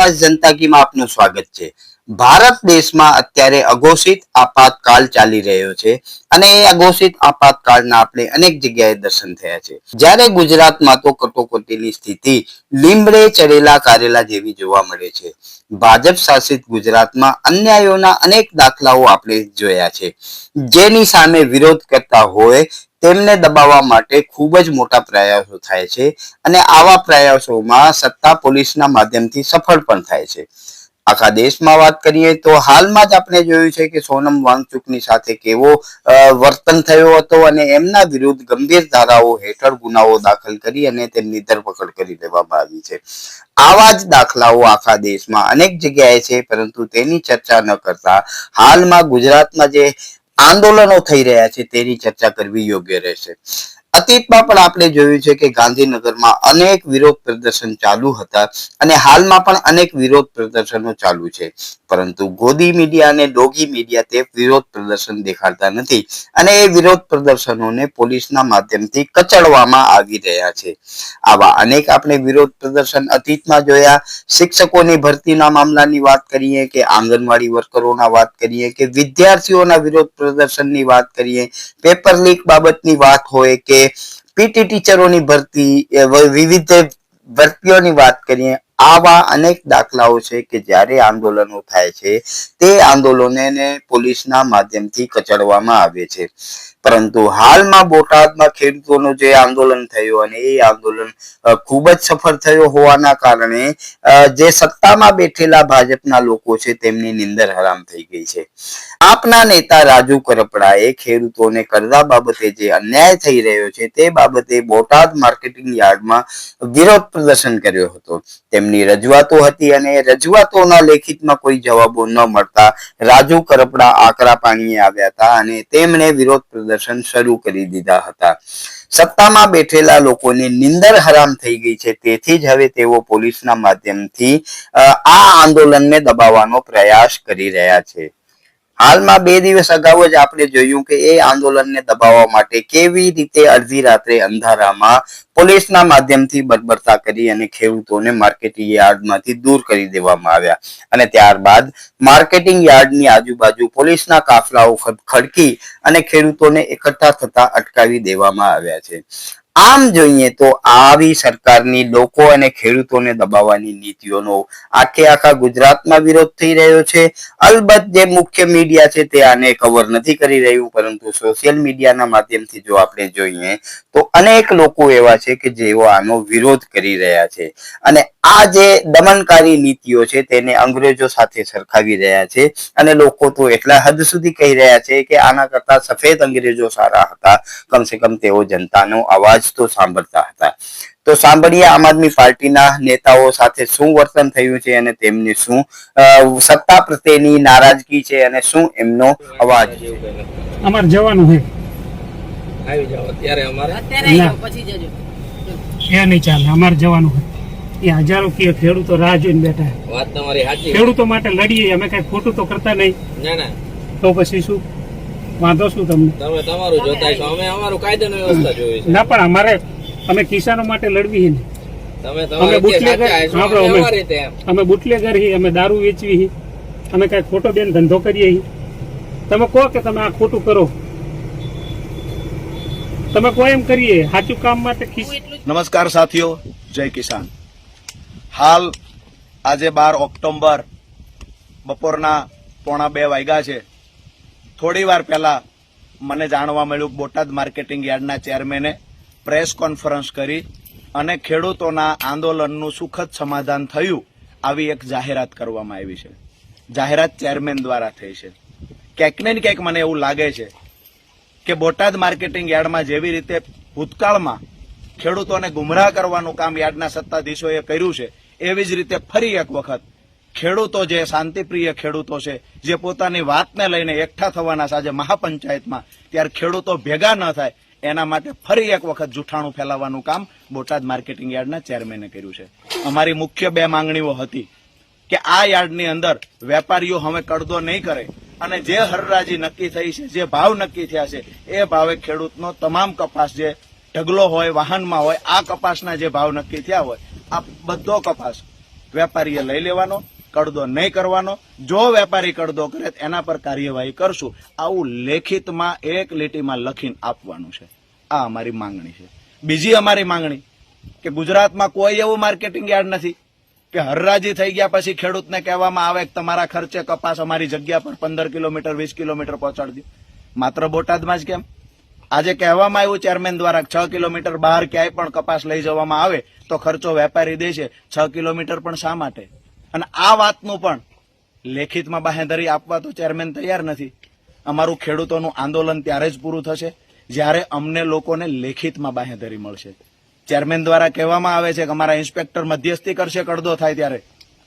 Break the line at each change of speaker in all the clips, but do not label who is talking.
આવાજ જનતા કીમાં આપનું સ્વાગત છે? ભારત દેશમાં અત્યારે અઘોષિત આપાતકાલ ચાલી રહ્યો છે અને એ અઘોષિત આપાતકાળના આપણે અનેક જગ્યાએ દર્શન થયા છે. જ્યારે ગુજરાતમાં તો કટોકટીની સ્થિતિ લીમડે ચડેલા કારેલા જેવી જોવા મળે છે. ભાજપ શાસિત ગુજરાતમાં અન્યાયોના અનેક દાખલાઓ આપણે જોયા છે. જેની સામે વિરોધ કરતા હોય તેમને દબાવવા માટે ખૂબ જ મોટા પ્રયાસો થાય છે અને આવા પ્રયાસોમાં સત્તા પોલીસના માધ્યમથી સફળ પણ થાય છે. આખા દેશમાં વાત કરીએ તો હાલમાં જ આપણે જોયું છે કે સોનમ વાંગચુકની સાથે કેવો વર્તન થયો હતો અને એમના વિરુદ્ધ ગંભીર ધારાઓ હેઠળ ગુનાઓ દાખલ કરી અને તેમની ધરપકડ કરી લેવામાં આવી છે. આવા જ દાખલાઓ આખા દેશમાં અનેક જગ્યાએ છે, પરંતુ તેની ચર્ચા ન કરતા હાલમાં ગુજરાતમાં જે આંદોલનો થઈ રહ્યા છે તેની ચર્ચા કરવી યોગ્ય રહેશે. અતીતમાં પણ આપણે જોયું છે કે ગાંધીનગરમાં અનેક વિરોધ પ્રદર્શન ચાલુ હતા અને હાલમાં પણ અનેક વિરોધ પ્રદર્શનો ચાલુ છે. પરંતુ ગોદી મીડિયા અને ડોગી મીડિયા તે વિરોધ પ્રદર્શન દેખાડતા નથી અને એ વિરોધ પ્રદર્શનોને પોલીસના માધ્યમથી કચડવામાં આવી રહ્યા છે. આવા અનેક આપણે વિરોધ પ્રદર્શન અતીતમાં જોયા. શિક્ષકોની ભરતીના મામલાની વાત કરીએ કે આંગણવાડી વર્કરોના વાત કરીએ કે વિદ્યાર્થીઓના વિરોધ પ્રદર્શનની વાત કરીએ. પેપર લીક બાબતની વાત હોય કે પીટી ટીચરોની ભરતી વિવિધ ભરતીઓની વાત કરીએ આવા અનેક દાખલાઓ છે કે જ્યારે આંદોલનો થાય છે, તે આંદોલનોને પોલીસના માધ્યમથી કચડવામાં આવે છે. પરંતુ હાલમાં બોટાદમાં ખેડૂતોનું જે આંદોલન થયું અને એ આંદોલન ખૂબ જ સફળ થયો હોવાના કારણે જે સત્તામાં બેઠેલા ભાજપના લોકો છે તેમની નિંદર હરામ થઈ ગઈ છે. આપના નેતા રાજુ કરપડાએ ખેડૂતોને કરતા બાબતે જે અન્યાય થઈ રહ્યો છે તે બાબતે બોટાદ માર્કેટિંગ યાર્ડમાં વિરોધ પ્રદર્શન કર્યો હતો. તેમની રજૂઆતો હતી અને રજૂઆતોના લેખિતમાં કોઈ જવાબો ન મળતા રાજુ કરપડા આકરા પાણીએ આવ્યા હતા અને તેમણે વિરોધ પ્રદર્શન શરૂ કરી દીધા હતા. સત્તામાં બેઠેલા લોકોની નિંદર હરામ થઈ ગઈ છે. તેથી જ હવે તેઓ પોલીસના માધ્યમથી આ આંદોલનને દબાવવાનો પ્રયાસ કરી રહ્યા છે. હાલમાં બે દિવસ અગાઉ જ આપણે જોયું કે એ આંદોલનને દબાવવા માટે કેવી રીતે અડધી રાત્રે અંધારામાં પોલીસના માધ્યમથી બરબરતા કરી અને ખેડૂતોને માર્કેટિંગ યાર્ડમાંથી દૂર કરી દેવામાં આવ્યા. અને ત્યારબાદ માર્કેટિંગ યાર્ડની આજુબાજુ પોલીસના કાફલાઓ ખડકી અને ખેડૂતોને એકઠા થતા અટકાવી દેવામાં આવ્યા છે. આમ જોઈએ તો આવી સરકારની લોકો અને ખેડૂતોને દબાવવાની નીતિઓનો આખે આખા ગુજરાતમાં વિરોધ થઈ રહ્યો છે. અલબત્ત જે મુખ્ય મીડિયા છે તે આને કવર નથી કરી રહ્યું, પરંતુ સોશિયલ મીડિયાના માધ્યમથી જો આપણે જોઈએ તો અનેક લોકો એવા છે કે જેઓ આનો વિરોધ કરી રહ્યા છે. અને આ જે દમનકારી નીતિઓ છે તેને અંગ્રેજો સાથે સરખાવી રહ્યા છે અને લોકો તો એટલા હદ સુધી કહી રહ્યા છે કે આના કરતા સફેદ અંગ્રેજો સારા હતા. કમસે કમ તેઓ જનતાનો અવાજ તો સાંભળતા હતા. તો સાંભળીએ આમ આદમી પાર્ટીના નેતાઓ સાથે શું વર્તન થયું છે અને તેમની શું સત્તા પ્રત્યેની નારાજગી છે અને શું એમનો અવાજ
અમારે જવાનું છે.
આવી જાઓ. અત્યારે અમારે
અત્યારે પછી જજો.
એ નહીં ચાલે? અમારે જવાનું હોય. એ હજારો કે ખેડૂતો રાહ જોઈને બેઠા.
વાત તમારી સાચી.
ખેડૂતો માટે લડીએ અમે કઈ ખોટું તો કરતા નહીં.
ના ના.
તો પછી શું? વાંધો શું તમને?
તમે તમારું જોતા છો અમે અમારું કાયદાની વ્યવસ્થા જોઈએ છે.
ના પણ અમારે અમે કિસાનો માટે લડવી છે ને.
તમે
અમે
તમારે
બુટલેગર
અમે
બુટલેગર હી અમે દારૂ વેચવી હી. અમે કઈ ખોટો બેન ધંધો કરીએ હી. તમે કહો કે તમે આ ખોટું કરો. તમે કોઈ એમ કરીએ સાચું કામ માટે
નમસ્કાર સાથીઓ જય કિસાન. હાલ આજે બાર ઓક્ટોબર બપોરના પોણા બે વાગ્યા છે. થોડી વાર પહેલા મને જાણવા મળ્યું બોટાદ માર્કેટિંગ યાર્ડના ચેરમેને પ્રેસ કોન્ફરન્સ કરી અને ખેડૂતોના આંદોલનનું સુખદ સમાધાન થયું આવી એક જાહેરાત કરવામાં આવી છે. જાહેરાત ચેરમેન દ્વારા થઈ છે. ક્યાંક ને ક્યાંક મને એવું લાગે છે કે બોટાદ માર્કેટિંગ યાર્ડમાં જેવી રીતે ભૂતકાળમાં ખેડૂતોને ગુમરાહ કરવાનું કામ યાર્ડના સત્તાધીશોએ કર્યું છે, એવી જ રીતે ફરી એક વખત ખેડૂતો જે શાંતિપ્રિય ખેડૂતો છે, જે પોતાની વાતને લઈને એકઠા થવાના આજે મહાપંચાયતમાં, ત્યારે ખેડૂતો ભેગા ન થાય, એના માટે ફરી એક વખત જૂઠાણું ફેલાવવાનું કામ બોટાદ માર્કેટિંગ યાર્ડના ચેરમેને કર્યું છે. અમારી મુખ્ય બે માંગણીઓ હતી કે આ યાર્ડની અંદર વેપારીઓ હવે કડદો નહીં કરે અને જે હરરાજી નક્કી થઈ છે, જે ભાવ નક્કી થયા છે, એ ભાવે ખેડૂતનો તમામ કપાસ જે ઢગલો હોય, વાહનમાં હોય, આ કપાસના જે ભાવ નક્કી થયા હોય, આ બધો કપાસ વેપારીએ લઈ લેવાનો કડદો નહીં કરવાનો. જો વેપારી કડદો કરે, એના પર કાર્યવાહી કરશું. આવું લેખિતમાં એક લીટીમાં લખીને આપવાનું છે. આ અમારી માંગણી છે. બીજી અમારી માંગણી કે ગુજરાતમાં કોઈ એવું માર્કેટિંગ યાર્ડ નથી. કે હરરાજી થઈ ગયા પછી ખેડૂતને કહેવામાં આવે કે તમારા ખર્ચે કપાસ અમારી જગ્યા પર પંદર કિલોમીટર, વીસ કિલોમીટર પહોંચાડી માત્ર બોટાદમાં જ કેમ? આજે કહેવામાં આવ્યું ચેરમેન દ્વારા છ કિલોમીટર બહાર ક્યાંય પણ કપાસ લઈ જવામાં આવે તો ખર્ચો વેપારી દે છે છ કિલોમીટર પણ શા માટે? અને આ વાતનું પણ લેખિતમાં બાહેંધરી આપવા તો ચેરમેન તૈયાર નથી. અમારું ખેડૂતોનું આંદોલન ત્યારે જ પૂરું થશે જ્યારે અમને લોકોને લેખિતમાં બાહેંધરી મળશે. ચેરમેન દ્વારા કહેવામાં આવે છે કે અમારા ઇન્સ્પેક્ટર મધ્યસ્થી કરશે કડદો થાય ત્યારે.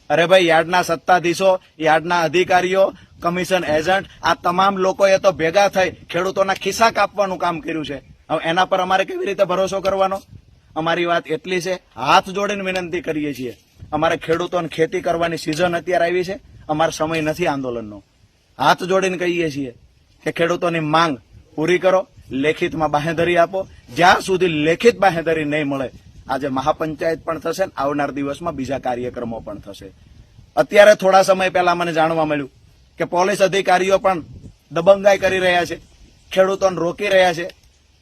અરે ભાઈ, યાર્ડના સત્તાધીશો, યાર્ડના અધિકારીઓ કમિશન એજન્ટ આ તમામ લોકોએ તો ભેગા થઈ ખેડૂતોના ખિસ્સા કાપવાનું કામ કર્યું છે. હવે એના પર અમારે કેવી રીતે ભરોસો કરવાનો? અમારી વાત એટલી છે, હાથ જોડીને વિનંતી કરીએ છીએ. અમારે ખેડૂતોને ખેતી કરવાની સિઝન અત્યારે આવી છે, અમારો સમય નથી આંદોલનનો. હાથ જોડીને કહીએ છીએ કે ખેડૂતોની માંગ પૂરી કરો લેખિતમાં બાહેંધરી આપો. જ્યાં સુધી લેખિત બાહેંધરી નહીં મળે, આજે મહાપંચાયત પણ થશે ને આવનાર દિવસમાં બીજા કાર્યક્રમો પણ થશે. અત્યારે થોડા સમય પહેલા મને જાણવા મળ્યું કે પોલીસ અધિકારીઓ પણ દબંગાઈ કરી રહ્યા છે, ખેડૂતોને રોકી રહ્યા છે.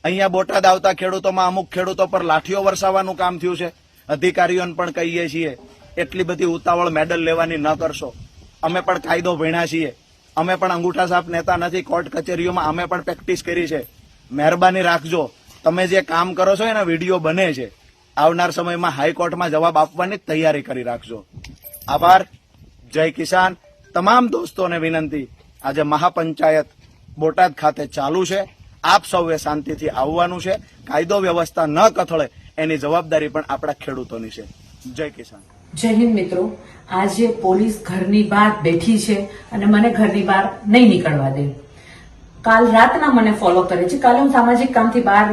અહીંયા બોટાદ આવતા ખેડૂતોમાં અમુક ખેડૂતો પર લાઠીઓ વરસાવવાનું કામ થયું છે. અધિકારીઓને પણ કહીએ છીએ, એટલી બધી ઉતાવળ મેડલ લેવાની ન કરશો. અમે પણ કાયદો ભણ્યા છીએ. અમે પણ અંગૂઠા સાફ નેતા નથી, કોર્ટ કચેરીઓમાં અમે પણ પ્રેક્ટિસ કરી છે. મહેરબાની રાખજો. તમે જે કામ કરો છો એના વીડિયો બને છે. આવનાર સમયમાં હાઈકોર્ટમાં જવાબ આપવાની તૈયારી કરી રાખજો. આભાર. જય કિસાન. તમામ દોસ્તોને વિનંતી. આજે મહાપંચાયત બોટાદ ખાતે ચાલુ છે. આપ સૌએ શાંતિથી આવવાનું છે. કાયદો વ્યવસ્થા ન કથળે એની જવાબદારી પણ આપણા ખેડૂતોની છે. જય કિસાન.
જય હિન્દ મિત્રો. આજે પોલીસ ઘરની બહાર બેઠી છે અને મને ઘરની બહાર નહીં નીકળવા દે. કાલ રાતના મને ફોલો કરે છે. કાલે હું સામાજિક કામથી બહાર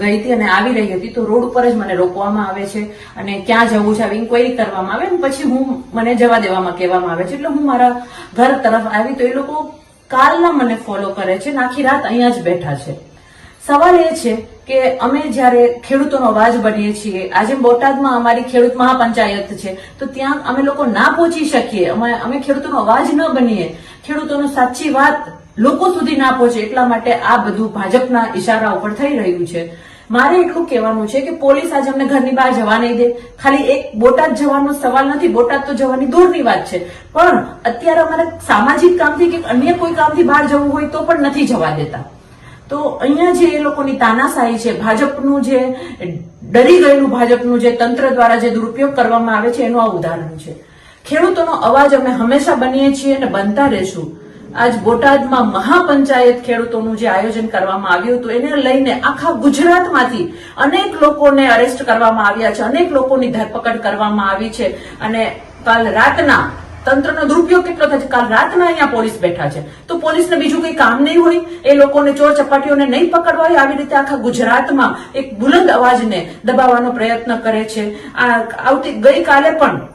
ગઈ હતી અને આવી રહી હતી તો રોડ ઉપર જ મને રોકવામાં આવે છે અને ક્યાં જવું છે, આવી ઇન્ક્વાયરી કરવામાં આવે અને પછી હું, મને જવા દેવામાં, કહેવામાં આવે છે. એટલે હું મારા ઘર તરફ આવી તો એ લોકો કાલના મને ફોલો કરે છે આખી રાત અહીંયા જ બેઠા છે. સવાલ એ છે કે અમે જ્યારે ખેડૂતોનો અવાજ બનીએ છીએ, આજે બોટાદમાં અમારી ખેડૂત મહાપંચાયત છે, તો ત્યાં અમે લોકો ના પહોંચી શકીએ. અમે ખેડૂતોનો અવાજ ન બનીએ. ખેડૂતોનો સાચી વાત લોકો સુધી ના પહોંચે એટલા માટે આ બધું ભાજપના ઇશારા ઉપર થઈ રહ્યું છે. મારે એટલું કહેવાનું છે કે પોલીસ આજે અમને ઘરની બહાર જવા નહીં દે. ખાલી એક બોટાદ જવાનો સવાલ નથી, બોટાદ તો જવાની દૂરની વાત છે. પણ અત્યારે અમારે સામાજિક કામથી કે અન્ય કોઈ કામથી બહાર જવું હોય તો પણ નથી જવા દેતા. તો અહીંયા જે એ લોકોની તાનાશાહી છે, ભાજપનું જે ડરી ગયેલું ભાજપનું જે તંત્ર દ્વારા જે દુરુપયોગ કરવામાં આવે છે, એનું આ ઉદાહરણ છે. ખેડૂતોનો અવાજ અમે હંમેશા બનીએ છીએ અને બનતા રહેશું. આજ બોટાદમાં મહાપંચાયત ખેડૂતોનું જે આયોજન કરવામાં આવ્યું હતું, એને લઈને આખા ગુજરાતમાંથી અનેક લોકોને અરેસ્ટ કરવામાં આવ્યા છે, અનેક લોકોની ધરપકડ કરવામાં આવી છે. અને કાલ રાતના તંત્રનો દુરુપયોગ કેટલો થાય છે? કાલ રાતના અહીંયા પોલીસ બેઠા છે. તો પોલીસને બીજું કંઈ કામ નહીં હોય? એ લોકોને ચોર ચપાટીઓને નહીં પકડવા હોય? આવી રીતે આખા ગુજરાતમાં એક બુલંદ અવાજને દબાવવાનો પ્રયત્ન કરે છે. આ આવતી ગઈકાલે પણ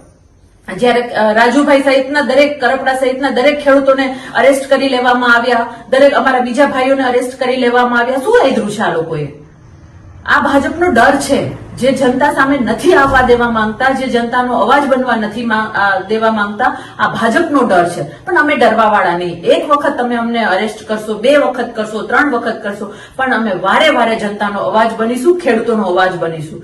જ્યારે રાજુભાઈ સહિતના દરેક, કરપડા સહિતના દરેક ખેડૂતોને અરેસ્ટ કરી લેવામાં આવ્યા, દરેક અમારા બીજા ભાઈઓને અરેસ્ટ કરી લેવામાં આવ્યા, શું લીધું છે આ લોકોએ? આ ભાજપનો ડર છે, જે જનતા સામે નથી આવવા દેવા માંગતા, જે જનતાનો અવાજ બનવા નથી દેવા માંગતા, આ ભાજપનો ડર છે. પણ અમે ડરવા વાળા નહીં. એક વખત તમે અમને અરેસ્ટ કરશો, બે વખત કરશો, ત્રણ વખત કરશો, પણ અમે વારે વારે જનતાનો અવાજ બનીશું, ખેડૂતોનો અવાજ બનીશું.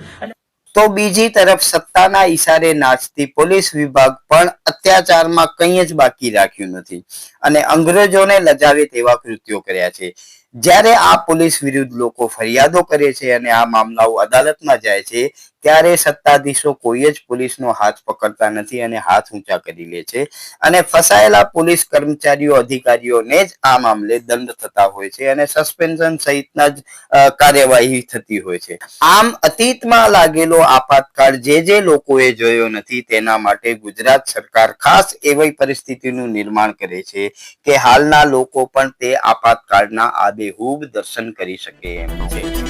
તો બીજી તરફ સત્તાના ઈશારે નાચતી પોલીસ વિભાગ પણ અત્યાચારમાં કંઈ જ બાકી રાખ્યું નથી. અને અંગ્રેજોને લજાવે તેવા કૃત્યો કર્યા છે. જ્યારે આ પોલીસ વિરુદ્ધ લોકો ફરિયાદો કરે છે અને આ મામલાઓ અદાલતમાં જાય છે ત્યારે સત્તાધીશો કોઈ જ પોલીસનો હાથ પકડતા નથી અને હાથ ઊંચા કરી લે છે. અને ફસાયેલા પોલીસ કર્મચારીઓ, અધિકારીઓને જ આ મામલે દંડ થતા હોય છે અને સસ્પેન્શન સહિતના જ કાર્યવાહી થતી હોય છે. આમ અતીતમાં લાગેલો આપાતકાળ જે જે લોકોએ જોયો નથી તેના માટે ગુજરાત સરકાર ખાસ એવી પરિસ્થિતિનું નિર્માણ કરે છે કે હાલના લોકો પણ તે આપાતકાળના આબેહૂબ દર્શન કરી શકે એમ છે.